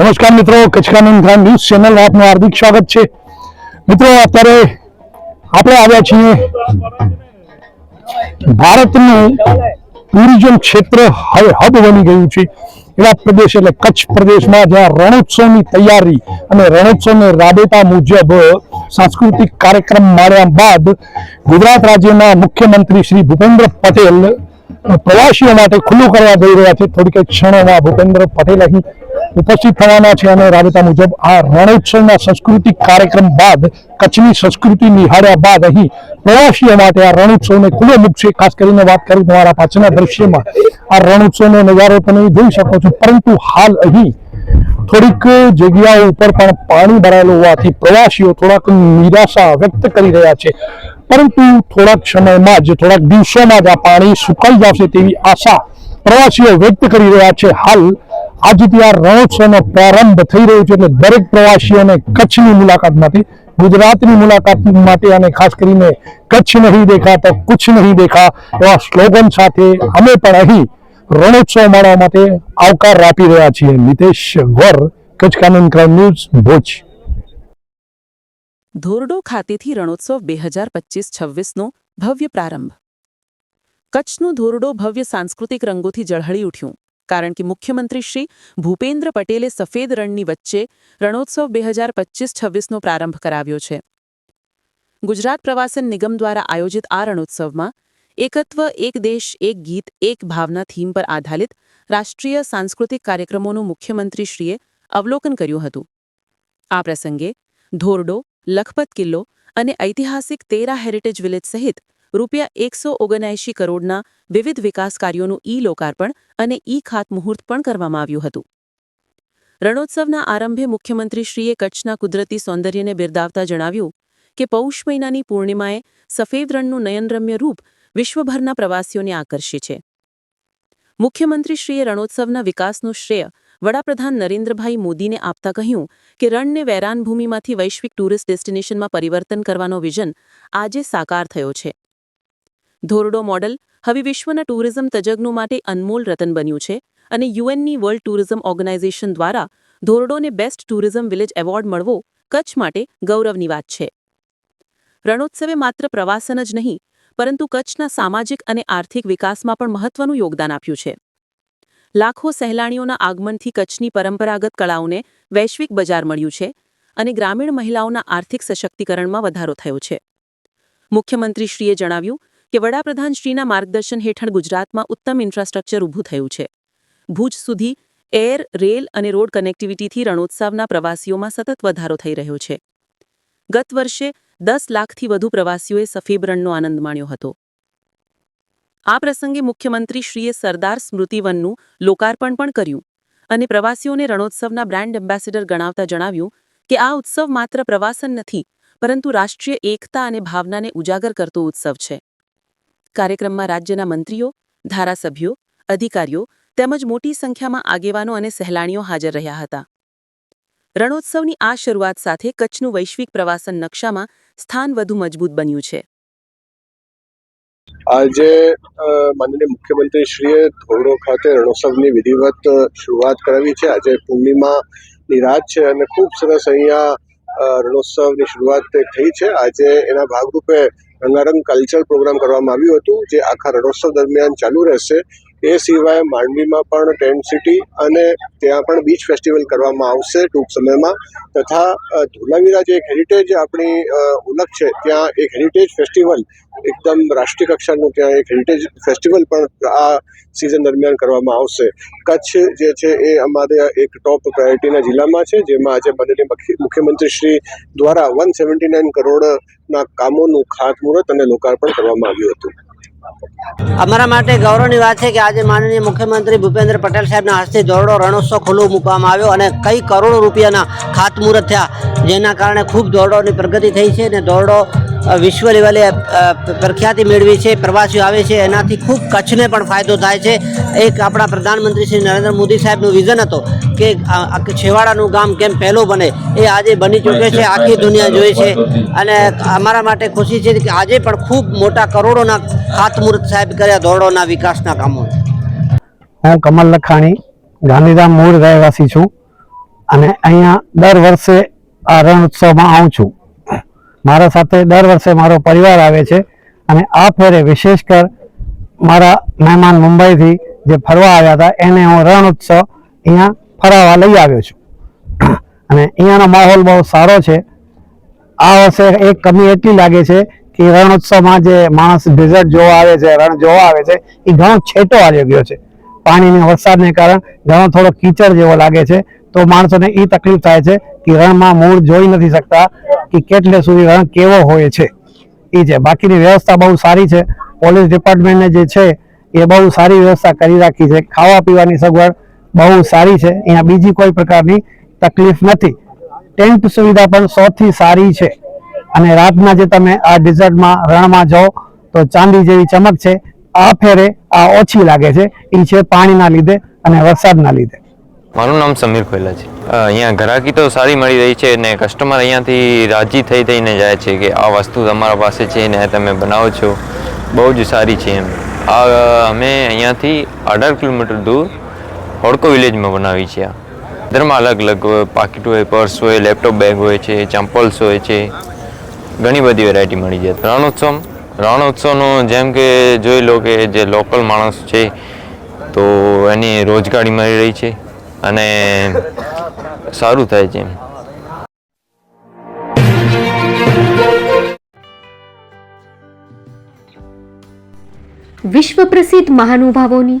નમસ્કાર મિત્રો કચકાનંદ Khan news channel આપનું હાર્દિક સ્વાગત છે. મિત્રો, અત્યારે આપણે આવ્યા છીએ ભારતનું ટુરિઝમ ક્ષેત્ર હબ બની ગયું છે. એવા પ્રદેશ એટલે કચ્છ પ્રદેશમાં જ્યાં રણોત્સવની તૈયારી અને રણોત્સવને રાબેતા મુજબ સાંસ્કૃતિક કાર્યક્રમ માણ્યા બાદ ગુજરાત રાજ્યના મુખ્યમંત્રી શ્રી ભૂપેન્દ્ર પટેલ પ્રવાસીઓ માટે ખુલ્લું કરવા જઈ રહ્યા છે. થોડીક ક્ષણોમાં ભૂપેન્દ્ર પટેલ અહીં ઉપસ્થિત થવાના છે અને રાબેતા મુજબ આ રણોત્સવના સાંસ્કૃતિક કાર્યક્રમ બાદ, કચ્છની સંસ્કૃતિ નિહાળ્યા બાદ અહીં પ્રવાસીઓ માટે આ રણોત્સવને ખુલ્લો મૂકશે ખાસ કરીને વાત કરું તમારા પાછળના દ્રશ્યમાં. આ રણોત્સવનો નજારો તમે જોઈ શકો છો, પરંતુ હાલ અહીં થોડીક જગ્યાઓ ઉપર પણ પાણી ભરાયેલું હોવાથી પ્રવાસીઓ થોડાક નિરાશા વ્યક્ત કરી રહ્યા છે. પરંતુ થોડાક સમયમાં જ, થોડાક દિવસોમાં જ આ પાણી સુકાઈ જશે તેવી આશા પ્રવાસીઓ વ્યક્ત કરી રહ્યા છે. હાલ આજથી આ રણોત્સવનો પ્રારંભ થઈ રહ્યો છે એટલે દરેક પ્રવાસીઓને કચ્છની મુલાકાત માટે ગુજરાતની મુલાકાત માટે અને ખાસ કરીને કચ્છ નહીં દેખા તો કુછ નહીં દેખા એવા સ્લોગન સાથે અમે પણ અહીં રણોત્સવ માણવા માટે આવકાર આપી રહ્યા છીએ. નિતેશ વર કચ્છ કાનૂન ક્રાઇમ ન્યૂઝ, ભુજ. ધોરડો ખાતેથી રણોત્સવ બે હજાર પચીસ છવ્વીસનો ભવ્ય પ્રારંભ. કચ્છનું ધોરડો ભવ્ય સાંસ્કૃતિક રંગોથી ઝળહળી ઉઠ્યું. કારણ કે મુખ્યમંત્રી શ્રી ભૂપેન્દ્ર પટેલે સફેદ રણની વચ્ચે રણોત્સવ બે હજાર પચીસ છવ્વીસનો પ્રારંભ કરાવ્યો છે. ગુજરાત પ્રવાસન નિગમ દ્વારા આયોજિત આ રણોત્સવમાં એકત્વ, એક દેશ, એક ગીત, એક ભાવના થીમ પર આધારિત રાષ્ટ્રીય સાંસ્કૃતિક કાર્યક્રમોનું મુખ્યમંત્રીશ્રીએ અવલોકન કર્યું હતું. આ પ્રસંગે ધોરડો, લખપત કિલ્લો અને ઐતિહાસિક તેરા હેરિટેજ વિલેજ સહિત રૂપિયા એકસો ઓગણએંશી કરોડના વિવિધ વિકાસ કાર્યોનું ઈ લોકાર્પણ અને ઈ ખાતમુહૂર્ત પણ કરવામાં આવ્યું હતું. રણોત્સવના આરંભે મુખ્યમંત્રીશ્રીએ કચ્છના કુદરતી સૌંદર્યને બિરદાવતા જણાવ્યું કે પૌષ મહિનાની પૂર્ણિમાએ સફેદ રણનું નયનરમ્ય રૂપ વિશ્વભરના પ્રવાસીઓને આકર્ષે છે. મુખ્યમંત્રીશ્રીએ રણોત્સવના વિકાસનું શ્રેય વડાપ્રધાન નરેન્દ્રભાઈ મોદીને આપતા કહ્યું કે રણને વેરાન ભૂમિમાંથી વૈશ્વિક ટુરિસ્ટ ડેસ્ટિનેશનમાં પરિવર્તન કરવાનો વિઝન આજે સાકાર થયો છે. ધોરડો મોડલ, હવે વિશ્વના ટુરિઝમ તજજ્ઞો માટે અનમોલ રતન બન્યું છે અને યુએનની વર્લ્ડ ટુરિઝમ ઓર્ગેનાઇઝેશન દ્વારા ધોરડોને બેસ્ટ ટુરિઝમ વિલેજ એવોર્ડ મળવો કચ્છ માટે ગૌરવની વાત છે. રણોત્સવે માત્ર પ્રવાસન જ નહીં, પરંતુ કચ્છના સામાજિક અને આર્થિક વિકાસમાં પણ મહત્વનું યોગદાન આપ્યું છે. લાખો સહેલાણીઓના આગમનથી કચ્છની પરંપરાગત કળાઓને વૈશ્વિક બજાર મળ્યું છે અને ગ્રામીણ મહિલાઓના આર્થિક સશક્તિકરણમાં વધારો થયો છે. મુખ્યમંત્રીશ્રીએ જણાવ્યું કે વડાપ્રધાનશ્રીના માર્ગદર્શન હેઠળ ગુજરાતમાં ઉત્તમ ઇન્ફ્રાસ્ટ્રક્ચર ઊભું થયું છે. ભુજ સુધી એર, રેલ અને રોડ કનેક્ટિવિટીથી રણોત્સવના પ્રવાસીઓમાં સતત વધારો થઈ રહ્યો છે. ગત વર્ષે દસ લાખથી વધુ પ્રવાસીઓએ સફેદ રણનો આનંદ માણ્યો હતો. આ પ્રસંગે મુખ્યમંત્રીશ્રીએ સરદાર સ્મૃતિવનનું લોકાર્પણ પણ કર્યું અને પ્રવાસીઓને રણોત્સવના બ્રાન્ડ એમ્બેસેડર ગણાવતા જણાવ્યું કે આ ઉત્સવ માત્ર પ્રવાસન નથી, પરંતુ રાષ્ટ્રીય એકતા અને ભાવનાને ઉજાગર કરતો ઉત્સવ છે. કાર્યક્રમમાં રાજ્યના મંત્રીઓ, ધારાસભ્યો, અધિકારીઓ તેમજ મોટી સંખ્યામાં આગેવાનો અને સહેલાણીઓ હાજર રહ્યા હતા. રણોત્સવની આ શરૂઆત સાથે કચ્છનું વૈશ્વિક પ્રવાસન નકશામાં સ્થાન વધુ મજબૂત બન્યું છે. આજે માનનીય મુખ્યમંત્રી શ્રીએ ધોરડો ખાતે રણોત્સવની વિધિવત શરૂઆત કરાવી છે. આજે પૂર્ણિમાની રાત છે અને ખૂબ સરસ અહીંયા રણોત્સવની શરૂઆત થઈ છે. આજે એના ભાગરૂપે રંગારંગ કલ્ચર પ્રોગ્રામ કરવામાં આવ્યું હતું જે આખા રણોત્સવ દરમિયાન ચાલુ રહેશે. એ સિવાય માંડવીમાં પણ ટેન્ટ સિટી અને ત્યાં પણ બીચ ફેસ્ટિવલ કરવામાં આવશે ટૂંક સમયમાં. તથા ધોલાવીરા જે એક હેરિટેજ આપણી ઓળખ છે, ત્યાં એક હેરિટેજ ફેસ્ટિવલ, એકદમ રાષ્ટ્રીય કક્ષાનું ત્યાં એક હેરિટેજ ફેસ્ટિવલ પણ આ સિઝન દરમિયાન કરવામાં આવશે. કચ્છ જે છે એ અમારે એક ટોપ પ્રાયોરિટીના જિલ્લામાં છે, જેમાં આજે મુખ્ય- મુખ્યમંત્રી શ્રી દ્વારા વન સેવન્ટી નાઇન કરોડના કામોનું ખાતમુહૂર્ત અને લોકાર્પણ કરવામાં આવ્યું હતું. અમારા માટે ગૌરવની વાત છે કે આજે માનનીય મુખ્યમંત્રી ભૂપેન્દ્ર પટેલ સાહેબના હસ્તે ધોરડો રણોત્સવ ખુલ્લો મૂકવામાં આવ્યો અને કઈ કરોડો રૂપિયાના ખાતમુહૂર્ત થયા, જેના કારણે ખૂબ દોરડોની પ્રગતિ થઈ છે અને દોરડો વિશ્વ લેવલે પ્રખ્યાતિ મેળવી છે, પ્રવાસીઓ આવે છે, એનાથી ખૂબ કચ્છને પણ ફાયદો થાય છે. એક આપણા પ્રધાનમંત્રી શ્રી નરેન્દ્ર મોદી સાહેબનું વિઝન હતો કે છેવાડાનું ગામ કેમ પહેલું બને, એ આજે બની ચૂક્યો છે, આખી દુનિયા જોઈ છે. અને અમારા માટે ખુશી છે કે આજે પણ ખૂબ મોટા કરોડોના ખાતમુહૂર્ત સાહેબ કર્યા ધોરડોના વિકાસના કામો. હું કમલ લખાણી, ગાંધીધામ મૂળ રહેવાસી છું અને અહીંયા દર વર્ષે આ રણ ઉત્સવમાં આવું છું. મારા સાથે દર વર્ષે મારો પરિવાર આવે છે અને આ ફેરે વિશેષ કર મારા મહેમાન મુંબઈથી જે ફરવા આવ્યા હતા, એને હું રણ ઉત્સવ અહીંયા ફરાવા લઈ આવ્યો છું. અને અહીંયાનો માહોલ બહુ સારો છે. આ વર્ષે એક કમી એટલી લાગે છે કે રણ ઉત્સવમાં જે માણસ ડેઝર્ટ જોવા આવે છે, રણ જોવા આવે છે, એ ઘણો છેટો આવી ગયો છે. પાણીને વરસાદને કારણે ઘણો થોડો કીચડ જેવો લાગે છે. તો માણસોને એ તકલીફ થાય છે કે રણમાં મૂળ જોઈ નથી શકતા કે કેટલે સુધી રણ કેવો હોય છે. એ છે. બાકીની વ્યવસ્થા બહુ સારી છે. પોલીસ ડિપાર્ટમેન્ટને જે છે એ બહુ સારી વ્યવસ્થા કરી રાખી છે. ખાવા પીવાની સગવડ બહુ સારી છે. અહીંયા બીજી કોઈ પ્રકારની તકલીફ નથી. ટેન્ટ સુવિધા પણ સૌથી સારી છે. અને રાતના જે તમે આ ડિઝર્ટમાં રણમાં જાઓ, તો ચાંદી જેવી ચમક છે. આ ફેરે, આ ઓછી લાગે છે. એ છે પાણીના લીધે અને વરસાદના લીધે. મારું નામ સમીર ખોયલા છે. અહીંયા ગ્રાહકી તો સારી મળી રહી છે અને કસ્ટમર અહીંયાથી રાજી થઈ થઈને જાય છે કે આ વસ્તુ તમારા પાસે છે ને તમે બનાવો છો. બહુ જ સારી છે એમ. આ અમે અહીંયાથી અઢાર કિલોમીટર દૂર હોડકો વિલેજમાં બનાવી છે આ. દરમાં અલગ અલગ પાકીટ હોય, પર્સ હોય, લેપટોપ બેગ હોય છે, ચંપલ્સ હોય છે, ઘણી બધી વેરાયટી મળી જાય રણોત્સવ, રણોત્સવનો જેમ કે જોઈ લો કે જે લોકલ માણસ છે, તો એની રોજગારી મળી રહી છે અને સારું થાય છે વિશ્વ પ્રસિદ્ધ મહાનુભાવોની